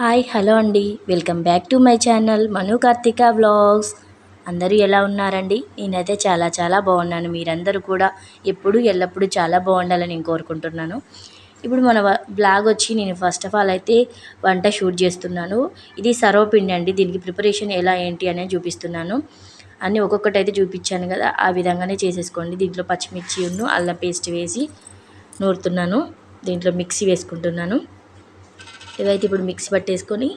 Hi hello అండి. Welcome back to my channel Manu Karthika vlogs. అందరూ ఎలా ఉన్నారండి? నేనైతే చాలా చాలా బాగున్నాను. మీరందరూ కూడా ఎప్పుడు ఎల్లప్పుడూ చాలా బాగుండాలని నేను కోరుకుంటున్నాను. ఇప్పుడు మన బ్లాగ్ వచ్చి నేను ఫస్ట్ ఆఫ్ ఆల్ అయితే వంట షూట్ చేస్తున్నాను. ఇది సర్వపిండి అండి. దీనికి ప్రిపరేషన్ ఎలా ఏంటి అనేది చూపిస్తున్నాను. అన్నీ ఒక్కొక్కటి అయితే చూపించాను కదా. ఆ విధంగానే చేసేసుకోండి. దీంట్లో పచ్చిమిర్చి ఉన్ను అల్లం పేస్ట్ వేసి నూరుతున్నాను. దీంట్లో మిక్సీ వేసుకుంటున్నాను. ఇవైతే ఇప్పుడు మిక్సీ పట్టేసుకొని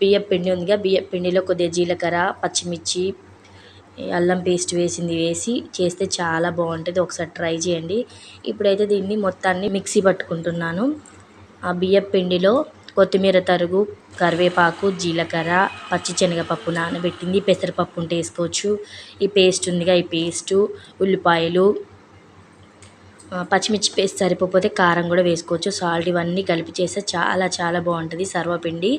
బియ్యం పిండి ఉందిగా బియ్యం పిండిలో కొద్దిగా జీలకర్ర పచ్చిమిర్చి అల్లం పేస్ట్ వేసింది వేసి చేస్తే చాలా బాగుంటుంది. ఒకసారి ట్రై చేయండి. ఇప్పుడైతే దీన్ని మొత్తాన్ని మిక్సీ పట్టుకుంటున్నాను. ఆ బియ్యం పిండిలో కొత్తిమీర తరుగు కరివేపాకు జీలకర్ర పచ్చి శనగపప్పు నానబెట్టింది. పెసరపప్పు ఉంటే వేసుకోవచ్చు. ఈ పేస్ట్ ఉందిగా ఈ పేస్టు ఉల్లిపాయలు పచ్చిమిర్చి పేస్ట్ సరిపోతే కారం కూడా వేసుకోవచ్చు. సాల్ట్ ఇవన్నీ కలిపి చేస్తే చాలా చాలా బాగుంటుంది. సర్వపిండి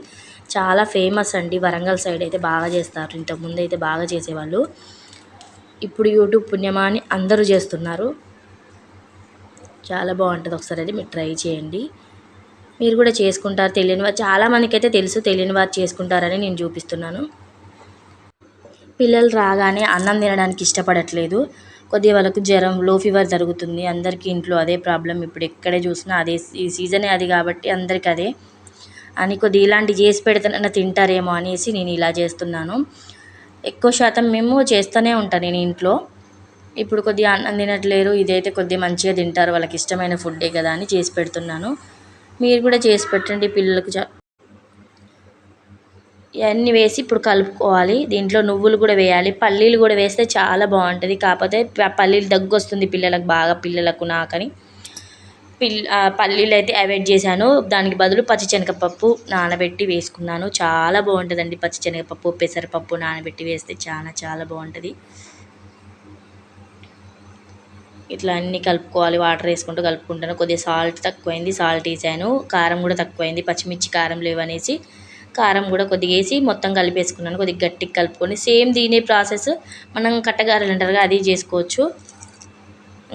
చాలా ఫేమస్ అండి. వరంగల్ సైడ్ అయితే బాగా చేస్తారు. ఇంతకుముందు అయితే బాగా చేసేవాళ్ళు. ఇప్పుడు యూట్యూబ్ పుణ్యమా అని అందరూ చేస్తున్నారు. చాలా బాగుంటుంది. ఒకసారి అయితే మీరు ట్రై చేయండి. మీరు కూడా చేసుకుంటారు. తెలియని వారు చాలామందికి అయితే తెలుసు తెలియని వారు చేసుకుంటారని నేను చూపిస్తున్నాను. పిల్లలు రాగానే అన్నం తినడానికి ఇష్టపడట్లేదు. కొద్దిగా వాళ్ళకు జ్వరం లో ఫీవర్ జరుగుతుంది. అందరికీ ఇంట్లో అదే ప్రాబ్లం ఇప్పుడు ఎక్కడ చూసినా అదే ఈ సీజనే అది కాబట్టి అందరికి అదే అని కొద్దిగా ఇలాంటి చేసి పెడితేనన్నా తింటారేమో అనేసి నేను ఇలా చేస్తున్నాను. ఎక్కువ శాతం మేము చేస్తూనే ఉంటాను నేను ఇంట్లో. ఇప్పుడు కొద్దిగా అన్నం తినట్లేరు. ఇదైతే కొద్దిగా మంచిగా తింటారు. వాళ్ళకి ఇష్టమైన ఫుడ్డే కదా అని చేసి పెడుతున్నాను. మీరు కూడా చేసి పెట్టండి. పిల్లలకు ఇవన్నీ వేసి ఇప్పుడు కలుపుకోవాలి. దీంట్లో నువ్వులు కూడా వేయాలి. పల్లీలు కూడా వేస్తే చాలా బాగుంటుంది. కాకపోతే పల్లీలు దగ్గు వస్తుంది పిల్లలకు బాగా పిల్లలకు నాకని. పిల్ పల్లీలు అయితే అవాయిడ్ చేశాను. దానికి బదులు పచ్చిశనగపప్పు నానబెట్టి వేసుకున్నాను. చాలా బాగుంటుందండి పచ్చిశనగపప్పు పెసరపప్పు నానబెట్టి వేస్తే చాలా చాలా బాగుంటుంది. ఇట్లా అన్నీ కలుపుకోవాలి. వాటర్ వేసుకుంటూ కలుపుకుంటాను. కొద్దిగా సాల్ట్ తక్కువైంది. సాల్ట్ వేసాను. కారం కూడా తక్కువైంది. పచ్చిమిర్చి కారం లేవనేసి కారం కూడా కొద్దిగా వేసి మొత్తం కలిపేసుకున్నాను. కొద్దిగా గట్టిగా కలుపుకొని సేమ్ దీని ప్రాసెస్ మనం కట్టగారలు అంటారు అది చేసుకోవచ్చు.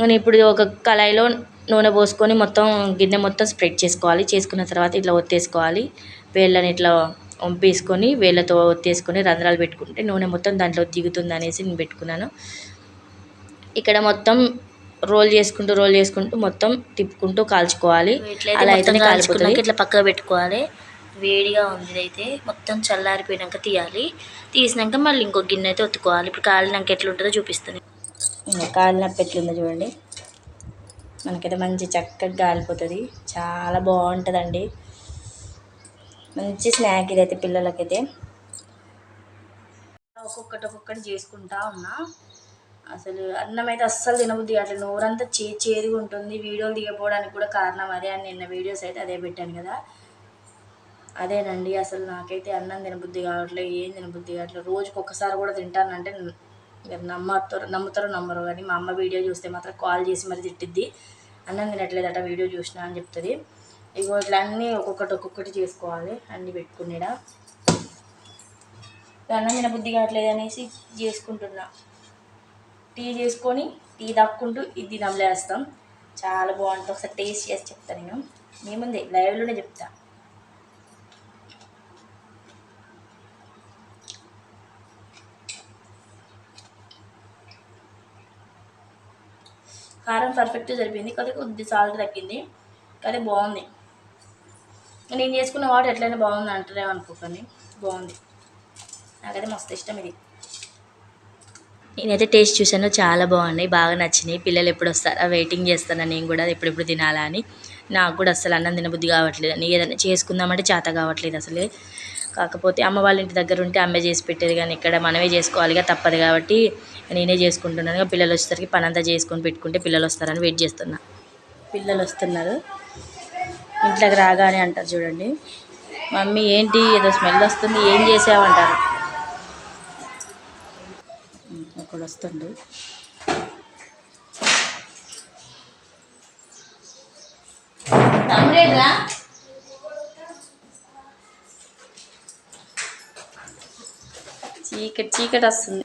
నేను ఇప్పుడు ఒక కళాయిలో నూనె పోసుకొని మొత్తం గిన్నె మొత్తం స్ప్రెడ్ చేసుకోవాలి. చేసుకున్న తర్వాత ఇట్లా ఒత్తేసుకోవాలి. వేళ్ళని ఇట్లా వంపేసుకొని వేళ్ళతో ఒత్తేసుకొని రంధ్రాలు పెట్టుకుంటే నూనె మొత్తం దాంట్లో దిగుతుంది అనేసి నేను పెట్టుకున్నాను. ఇక్కడ మొత్తం రోల్ చేసుకుంటూ రోల్ చేసుకుంటూ మొత్తం తిప్పుకుంటూ కాల్చుకోవాలి. అలా అయితే కాల్చుకున్నాక ఇట్లా పక్కన పెట్టుకోవాలి. వేడిగా ఉంది అయితే మొత్తం చల్లారిపోయినాక తీయాలి. తీసినాక మళ్ళీ ఇంకో గిన్నె అయితే ఒత్తుకోవాలి. ఇప్పుడు కాలినాక ఎట్లుంటుందో చూపిస్తుంది. ఇంకా కాలినప్పుడు ఎట్లుందో చూడండి. మనకైతే మంచి చక్కగా కాలిపోతుంది చాలా బాగుంటుందండి. మంచి స్నాక్ ఇదైతే పిల్లలకైతే. ఒక్కొక్కటి ఒక్కొక్కటి చేసుకుంటా ఉన్నా. అసలు అన్నం అయితే అస్సలు తినబుద్ది అట్లా నోరంతా చే చేదుగా ఉంటుంది వీడియోలు దిగపోవడానికి కూడా కారణం అదే అని నిన్న వీడియోస్ అయితే అదే పెట్టాను కదా. అదేనండి అసలు నాకైతే అన్నం తినబుద్ధి కావట్లేదు ఏం తినబుద్ధి కావట్లేదు రోజుకి ఒక్కసారి కూడా తింటానంటే మీరు నమ్మతారు నమ్ముతారో నమ్మరు కానీ మా అమ్మ వీడియో చూస్తే మాత్రం కాల్ చేసి మరి తిట్టిద్ది. అన్నం తినట్లేదట వీడియో చూసినా అని చెప్తుంది. ఇగో ఇట్లా అన్నీ ఒక్కొక్కటి ఒక్కొక్కటి చేసుకోవాలి అన్నీ పెట్టుకునేడా. అన్నం తినబుద్ధి కావట్లేదు అనేసి చేసుకుంటున్నా. టీ చేసుకొని టీ తక్కుంటూ ఇది నమ్మలేస్తాం చాలా బాగుంటుంది. ఒకసారి టేస్ట్ చేసి చెప్తాను నేను. మేముంది లైవ్లోనే చెప్తా. కారం పర్ఫెక్ట్గా సరిపోయింది. కొద్దిగా కొద్ది సాల్ట్ తగ్గింది. కానీ బాగుంది. నేను చేసుకున్న వాటర్ ఎట్లయినా బాగుంది అంటారేమో అనుకోకండి బాగుంది. నాకైతే మస్తు ఇష్టం ఇది. నేనైతే టేస్ట్ చూసాను చాలా బాగున్నాయి. బాగా నచ్చినాయి. పిల్లలు ఎప్పుడు వస్తారా? వెయిటింగ్ చేస్తాను? నేను కూడా ఎప్పుడెప్పుడు తినాలా అని. నాకు కూడా అసలు అన్నం తినబుద్ధి కావట్లేదు. అని ఏదైనా చేసుకుందామంటే చేత కావట్లేదు అసలే. కాకపోతే అమ్మ వాళ్ళ ఇంటి దగ్గర ఉంటే అమ్మే చేసి పెట్టేది కానీ ఇక్కడ మనమే చేసుకోవాలిగా తప్పదు కాబట్టి నేనే చేసుకుంటున్నాను. పిల్లలు వచ్చేసరికి పని అంతా చేసుకొని పెట్టుకుంటే పిల్లలు వస్తారని వెయిట్ చేస్తున్నా. పిల్లలు వస్తున్నారు. ఇంట్లోకి రాగానే అంటారు చూడండి. మమ్మీ ఏంటి? ఏదో స్మెల్ వస్తుంది. ఏం చేసావంటారు అక్కడ వస్తుండు. చీకటి చీకటి వస్తుంది.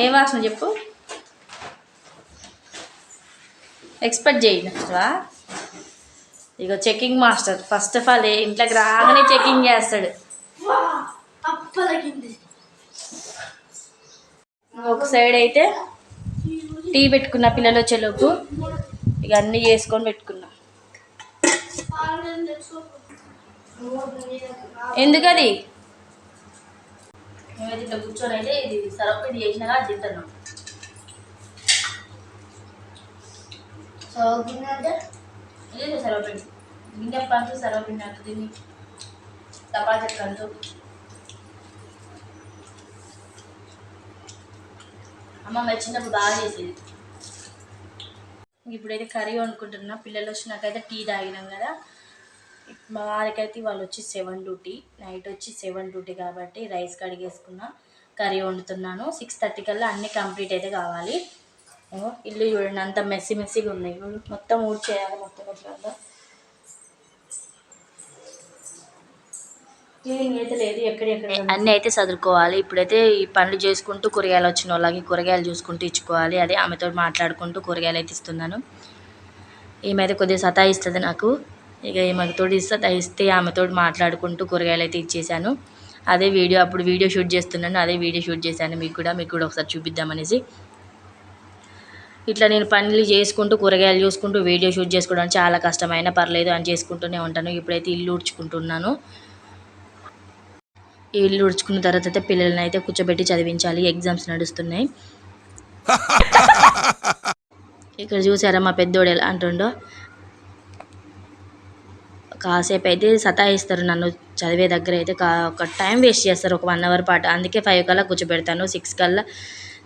ఏ వాసన చెప్పు? ఎక్స్పెక్ట్ చేయండి నెక్స్ట్వా ఇక checking master first of all ఇంట్లోకి రాగానే చెకింగ్ చేస్తాడు. ఒక సైడ్ అయితే టీ పెట్టుకున్న పిల్లలు వచ్చేలోపు ఇక అన్నీ చేసుకొని పెట్టుకున్నా. ఎందుకది? మేమైతే ఇట్లా కూర్చొని అయితే ఇది సరపిండి చేసినాగా అది తింటున్నాం చదువుకున్నాడే ఇదే సర్వపిండి గింజ పంచు సర్వపిండి అంటూ దీన్ని తపాల చెట్లంటూ అమ్మమ్మ చిన్నప్పుడు బాగా చేసేది. ఇప్పుడైతే కర్రీ వండుకుంటున్నా. పిల్లలు వచ్చినాకైతే టీ తాగినాం కదా. మా వారికైతే వాళ్ళు వచ్చి సెవెన్ డ్యూటీ నైట్ వచ్చి సెవెన్ డ్యూటీ కాబట్టి రైస్ కడిగేసుకున్నా కర్రీ వండుతున్నాను. సిక్స్ థర్టీ కల్లా అన్నీ కంప్లీట్ అయితే కావాలి. ఇల్లు చూడండి అంత మెస్సీ మెస్సీగా ఉన్నాయి మొత్తం ఊడ్ చేయాలి మొత్తం ఎట్లా అయితే లేదు ఎక్కడెక్కడ అన్నీ అయితే చదువుకోవాలి ఇప్పుడైతే ఈ పనులు చేసుకుంటూ కూరగాయలు వచ్చిన వాళ్ళకి కూరగాయలు చూసుకుంటూ ఇచ్చుకోవాలి. అదే ఆమెతో మాట్లాడుకుంటూ కూరగాయలు అయితే ఇస్తున్నాను. ఈమె అయితే కొద్దిగా సతాయిస్తుంది నాకు. ఇక ఈమెతో సతాయిస్తే ఆమెతో మాట్లాడుకుంటూ కూరగాయలు అయితే ఇచ్చేసాను అదే వీడియో అప్పుడు వీడియో షూట్ చేస్తున్నాను. అదే వీడియో షూట్ చేశాను మీకు కూడా మీకు కూడా ఒకసారి చూపిద్దామనేసి. ఇట్లా నేను పనులు చేసుకుంటూ కూరగాయలు చూసుకుంటూ వీడియో షూట్ చేసుకోవడం చాలా కష్టమైన పర్లేదు అని చేసుకుంటూనే ఉంటాను. ఇప్పుడైతే ఇల్లు ఉడ్చుకుంటున్నాను ఈ ఇల్లు ఉడ్చుకున్న తర్వాత అయితే పిల్లల్ని అయితే కూర్చోబెట్టి చదివించాలి. ఎగ్జామ్స్ నడుస్తున్నాయి. ఇక్కడ చూసారా మా పెద్దోడు ఎలా అంటుండో? కాసేపు అయితే సతాయిస్తారు నన్ను చదివే దగ్గర అయితే కా ఒక టైం వేస్ట్ చేస్తారు ఒక వన్ అవర్ పాటు. అందుకే ఫైవ్ కల్లా కూర్చోబెడతాను. సిక్స్ కల్లా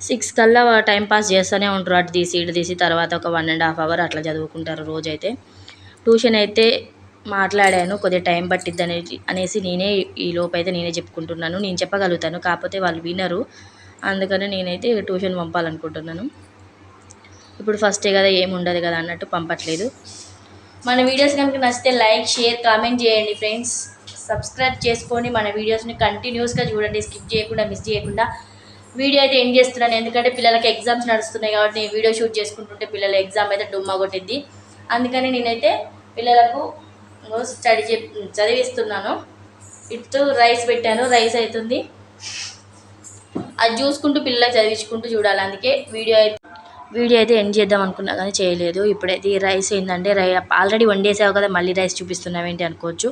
సిక్స్ కల్లా టైం పాస్ చేస్తూనే ఉంటారు. అటు తీసి ఇటు తీసి తర్వాత ఒక వన్ అండ్ హాఫ్ అవర్ అట్లా చదువుకుంటారు రోజైతే. ట్యూషన్ అయితే మాట్లాడాను కొద్దిగా టైం పట్టిద్ది అనేసి నేనే ఈ లోపు అయితే నేనే చెప్పుకుంటున్నాను. నేను చెప్పగలుగుతాను కాకపోతే వాళ్ళు వినరు. అందుకని నేనైతే ట్యూషన్ పంపాలనుకుంటున్నాను. ఇప్పుడు ఫస్టే కదా ఏమి ఉండదు కదా అన్నట్టు పంపట్లేదు. మన వీడియోస్ కనుక నచ్చితే లైక్ షేర్ కామెంట్ చేయండి ఫ్రెండ్స్ సబ్స్క్రైబ్ చేసుకొని మన వీడియోస్ని కంటిన్యూస్గా చూడండి. స్కిప్ చేయకుండా మిస్ చేయకుండా. వీడియో అయితే ఎండ్ చేస్తున్నాను. ఎందుకంటే పిల్లలకి ఎగ్జామ్స్ నడుస్తున్నాయి కాబట్టి నేను వీడియో షూట్ చేసుకుంటుంటే పిల్లల ఎగ్జామ్ అయితే డుమ్మా కొట్టింది అందుకని నేనైతే పిల్లలకు స్టడీ చే చదివిస్తున్నాను. ఇటు రైస్ పెట్టాను. రైస్ అవుతుంది. అది చూసుకుంటూ పిల్లలకు చదివించుకుంటూ చూడాలి. అందుకే వీడియో అయితే వీడియో అయితే ఎండ్ చేద్దాం అనుకున్నా కానీ చేయలేదు. ఇప్పుడైతే ఈ రైస్ ఏంటంటే రై ఆల్రెడీ వండేసావు కదా మళ్ళీ రైస్ చూపిస్తున్నావు ఏంటి అనుకోవచ్చు.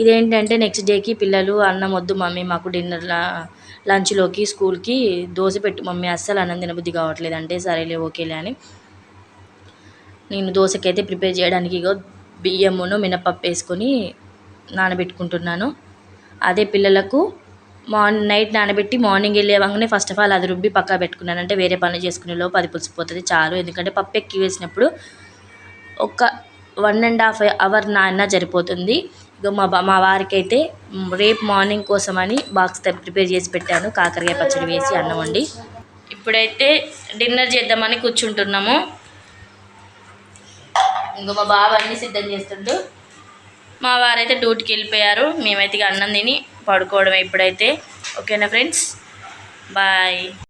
ఇదేంటంటే నెక్స్ట్ డేకి పిల్లలు అన్నం వద్దు మమ్మీ మాకు డిన్నర్ లంచ్లోకి స్కూల్కి దోశ పెట్టు మమ్మీ అస్సలు అన్నం తినబుద్ధి కావట్లేదు. అంటే సరేలే ఓకేలే అని. నేను దోశకైతే ప్రిపేర్ చేయడానికి ఇగో బియ్యమును మినపప్పు వేసుకొని నానబెట్టుకుంటున్నాను. అదే పిల్లలకు మార్నింగ్ నైట్ నానబెట్టి మార్నింగ్ వెళ్ళేవాగానే ఫస్ట్ ఆఫ్ ఆల్ అది రుబ్బి పక్కా పెట్టుకున్నాను. అంటే వేరే పనులు చేసుకునే లోపు అది పులిసిపోతుంది చాలు. ఎందుకంటే పప్పు ఎక్కి వేసినప్పుడు ఒక వన్ అండ్ హాఫ్ అవర్ నాన్న సరిపోతుంది. ఇక మా బా మా వారికి అయితే రేపు మార్నింగ్ కోసమని బాక్స్ ప్రిపేర్ చేసి పెట్టాను. కాకరకాయ పచ్చడి వేసి అన్నం వండి. ఇప్పుడైతే డిన్నర్ చేద్దామని కూర్చుంటున్నాము. ఇంకో మా బాబు అన్నీ సిద్ధం చేస్తుండు. మా వారైతే డ్యూటీకి వెళ్ళిపోయారు. మేమైతే అన్నం తిని పడుకోవడమే ఇప్పుడైతే. ఓకేనా ఫ్రెండ్స్? బాయ్.